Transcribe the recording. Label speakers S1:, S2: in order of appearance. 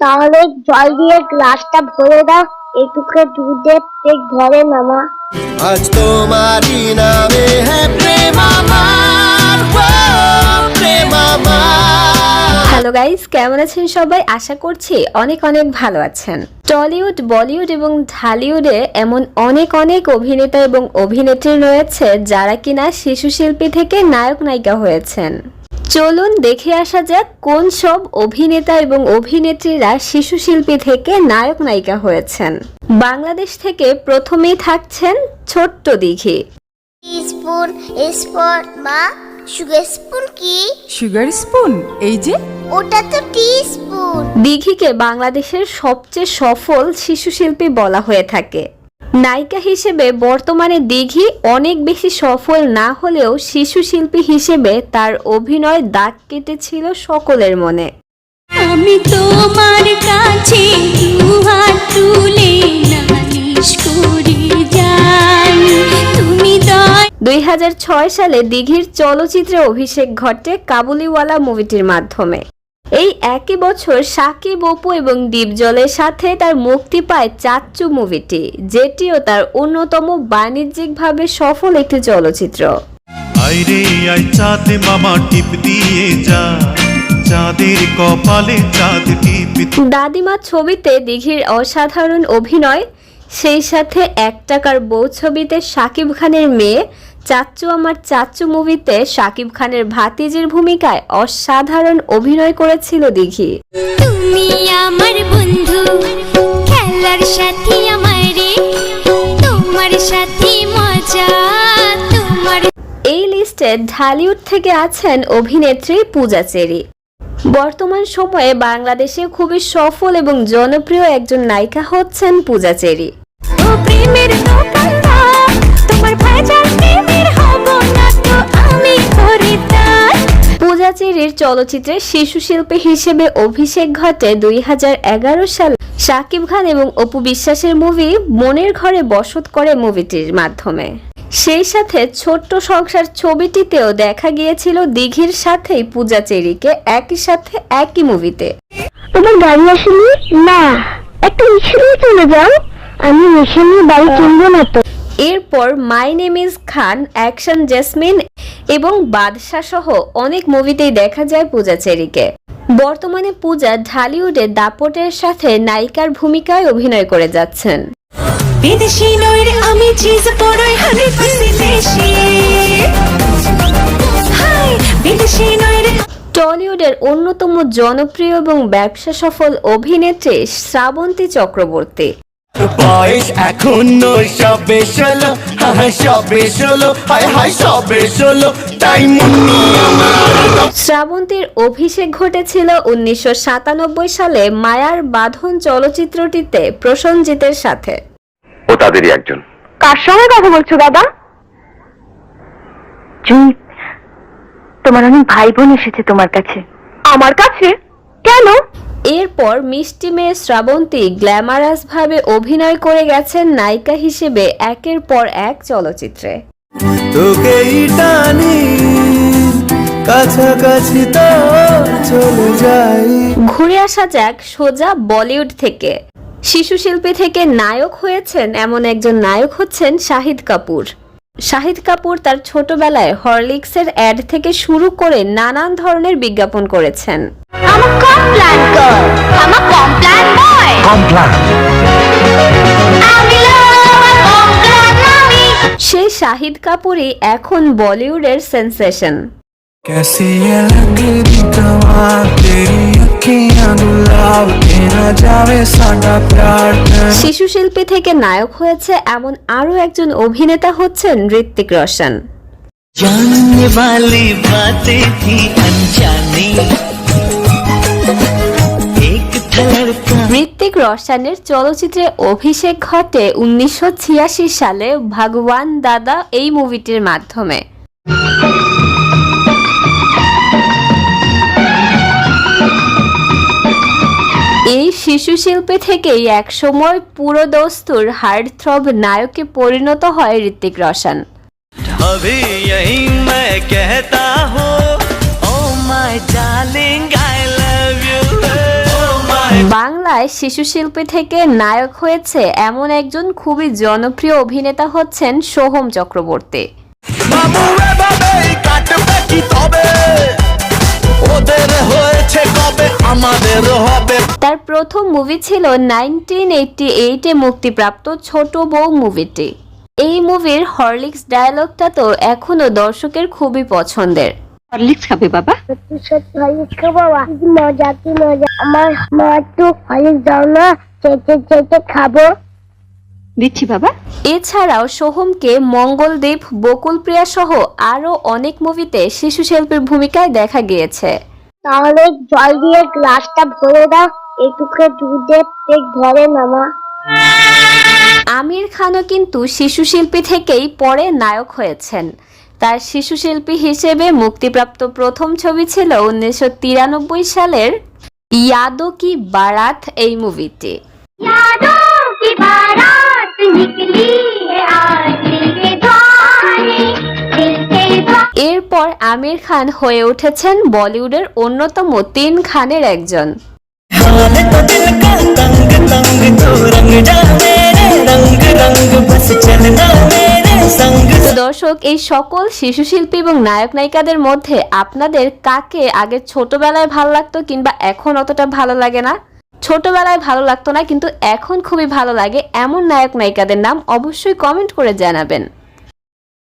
S1: তাহলে জল দিয়ে গ্লাসটা ভরে দাও এটুকে দুধের পেট ভরে না মা
S2: আজ তোমারই নামে হ্যাঁ প্রেম আমার প্রেম
S3: হ্যালো গাইস কেমন আছেন সবাই? আশা করছি অনেক অনেক ভালো আছেন। টলিউড বলিউড এবং ঢালিউডে এমন অনেক অনেক অভিনেতা এবং অভিনেত্রী রয়েছে যারা কিনা শিশু শিল্পী থেকে নায়ক নায়িকা হয়েছেন। চলুন দেখে আসা যাক কোন সব অভিনেতা এবং অভিনেত্রীরা শিশু শিল্পী থেকে নায়ক নায়িকা হয়েছেন। বাংলাদেশ থেকে প্রথমেই থাকছেন ছোট্ট দিঘি।
S1: স্পুন স্পুন মা সুগার স্পুন কি?
S4: সুগার স্পুন এই যে।
S1: ওটা তো টি স্পুন
S3: দিঘিকে বাংলাদেশের সবচেয়ে সফল শিশু শিল্পী বলা হয়ে থাকে। নায়িকা হিসেবে বর্তমানে দিঘি অনেক বেশি সফল না হলেও শিশু শিল্পী হিসেবে তার অভিনয় দাগ কেটেছিল সকলের মনে।
S5: আমি তোমার কাছে তুলে করে যাই। তুমি
S3: দুই সালে দিঘির চলচ্চিত্রে অভিষেক ঘটে কাবুলিওয়ালা মুভিটির মাধ্যমে। এই একই বছর সাকিব অপু এবং ডিপজলের সাথে তার মুক্তি পায় চাচ্চু মুভিটি যেটিও তার অন্যতম বাণিজ্যিকভাবে সফল একটি চলচ্চিত্র।
S6: আইরে আই চাঁদ মামা টিপ দিয়ে যা। চাঁদের কপালে চাঁদ টিপ
S3: দাদিমা ছবিতে দিঘির অসাধারণ অভিনয় সেই সাথে এক টাকার বউ ছবিতে শাকিব খানের মেয়ে চাচ্চু আমার চাচ্চু মুভিতে শাকিব খানের ভাতিজির ভূমিকায় অসাধারণ অভিনয় করেছিল দিঘি।
S5: তুমি আমার বন্ধু খেলার সাথী আমারে তোমার সাথী মজা তোমার
S3: এই লিস্টে ঢালিউড থেকে আছেন অভিনেত্রী পূজা চেরি। বর্তমান সময়ে বাংলাদেশে খুবই সফল এবং জনপ্রিয় একজন নায়িকা হচ্ছেন পূজা চেরি।
S5: প্রেমের তোমার প্রেমের হব না তো আমি খরিদ্দার
S3: পূজা চেরির চলচ্চিত্রে শিশু শিল্পী হিসেবে অভিষেক ঘটে দুই সালে। শাকিব খান এবং অপু বিশ্বাসের মুভি মনের ঘরে বসত করে মুভিটির মাধ্যমে। সেই সাথে ছোট্ট সংসার ছবিটিতেও দেখা গিয়েছিল দিঘির সাথেই পূজা চেরিকে একই সাথে একই মুভিতে
S1: তোমার গাড়ি আসেনি? না, একটা নিয়ে চলে যাও। আমি নিয়ে বাড়ি কিনবো না তো।
S3: এরপর my name is Khan action Jasmin এবং বাদশাহ সহ অনেক মুভিতেই দেখা যায় পূজা চেরিকে। বর্তমানে পূজা ঢালিউডে দাপটের সাথে নায়িকার ভূমিকায় অভিনয় করে যাচ্ছেন।
S5: বিদেশি আমি চিজ হাই বিদেশি
S3: টলিউডের অন্যতম জনপ্রিয় এবং ব্যবসা সফল অভিনেত্রী শ্রাবন্তী চক্রবর্তী।
S2: বয়স এখনও সবে ষোলো সবে ষোলো হায় হায় সবে ষোলো তাই মুন্নি
S3: শ্রাবন্তীর অভিষেক ঘটেছিল উনিশশো সালে মায়ার বাঁধন চলচ্চিত্রটিতে প্রসঞ্জিতের সাথে।
S7: ও তাদেরই একজন।
S1: কার সঙ্গে কথা বলছো বাবা? জুই তোমার অনেক ভাই বোন এসেছে তোমার কাছে। আমার কাছে? কেন?
S3: এরপর মিষ্টি মেয়ে শ্রাবন্তী গ্ল্যামারাস ভাবে অভিনয় করে গেছেন নায়িকা হিসেবে একের পর এক চলচ্চিত্রে।
S2: তোকেই টানি কাছাকাছি তো চলে যাই।
S3: ঘুরে আসা যাক সোজা বলিউড থেকে। শিশু শিল্পী থেকে নায়ক হয়েছেন এমন একজন নায়ক হচ্ছেন শাহিদ কাপুর। শাহিদ কাপুর তার ছোটবেলায় হরলিক্সের অ্যাড থেকে শুরু করে নানান ধরনের বিজ্ঞাপন করেছেন।
S1: আমার কমপ্ল্যান কর আমার কমপ্ল্যান বয়
S7: কমপ্লান
S1: আমি কমপ্ল্যান আমি
S3: সেই শাহিদ কাপুরই এখন বলিউডের সেন্সেশন
S8: कैसी ये लगदी कमाल तेरी अखियां गुलाब के ना जावे साडा प्यार
S3: শিশু শিল্পী থেকে নায়ক হয়েছে এমন আরও একজন অভিনেতা হচ্ছেন ঋত্বিক রোশন
S9: जानने वाली बातें थी अनजानी एक धड़कन
S3: ঋত্বিক রোশনের চলচ্চিত্রে অভিষেক ঘটে উনিশশো সালে ভগবান দাদা এই মুভিটির মাধ্যমে এই শিশু শিল্পী থেকেই একসময় পুরো দস্তুর হার্ড থ্রব নায়কে পরিণত হয় ঋত্বিক রোশন
S9: अभी यही मैं कहता हूँ ओ माय डार्लिंग
S3: বাংলায় শিশু শিল্পী থেকে নায়ক হয়েছে এমন একজন খুবই জনপ্রিয় অভিনেতা হচ্ছেন সোহম চক্রবর্তী। তার প্রথম মুভি ছিল নাইনটিন এইটটি এইটে মুক্তিপ্রাপ্ত ছোট বউ মুভিটি এই মুভির হরলিক্স ডায়ালগটা তো এখনও দর্শকের খুবই পছন্দের।
S1: সত্যি সত্যি হলিক্স খাব কি মজা কি মজা? আমার মা একটু হলিক্স দাও না চেটে চেটে খাব। দিচ্ছি বাবা।
S3: এছাড়াও সোহমকে মঙ্গলদেব বকুলপ্রিয়া সহ আরও অনেক মুভিতে শিশু শিল্পীর ভূমিকায় দেখা গিয়েছে।
S1: তাহলে জল দিয়ে গ্লাসটা ভরে দাও একটুকে দুধের পেট ভরে নামা
S3: আমির খানও কিন্তু শিশু শিল্পী থেকেই পরে নায়ক হয়েছেন। তার শিশু শিল্পী হিসেবে মুক্তিপ্রাপ্ত প্রথম ছবি ছিল উনিশশো তিরানব্বই সালের ইয়াদো কি বারাত এই মুভিটি। এরপর আমির খান হয়ে উঠেছেন বলিউডের অন্যতম তিন খানের একজন।
S9: রঙ রঙ
S3: চলনা দর্শক, এই সকল শিশু শিল্পী এবং নায়ক নায়িকাদের মধ্যে আপনাদের কাকে আগে ছোটবেলায় ভালো লাগতো কিংবা এখন অতটা ভালো লাগে না? ছোটবেলায় ভালো লাগতো না, কিন্তু এখন খুবই ভালো লাগে এমন নায়ক নায়িকাদের নাম অবশ্যই কমেন্ট করে জানাবেন।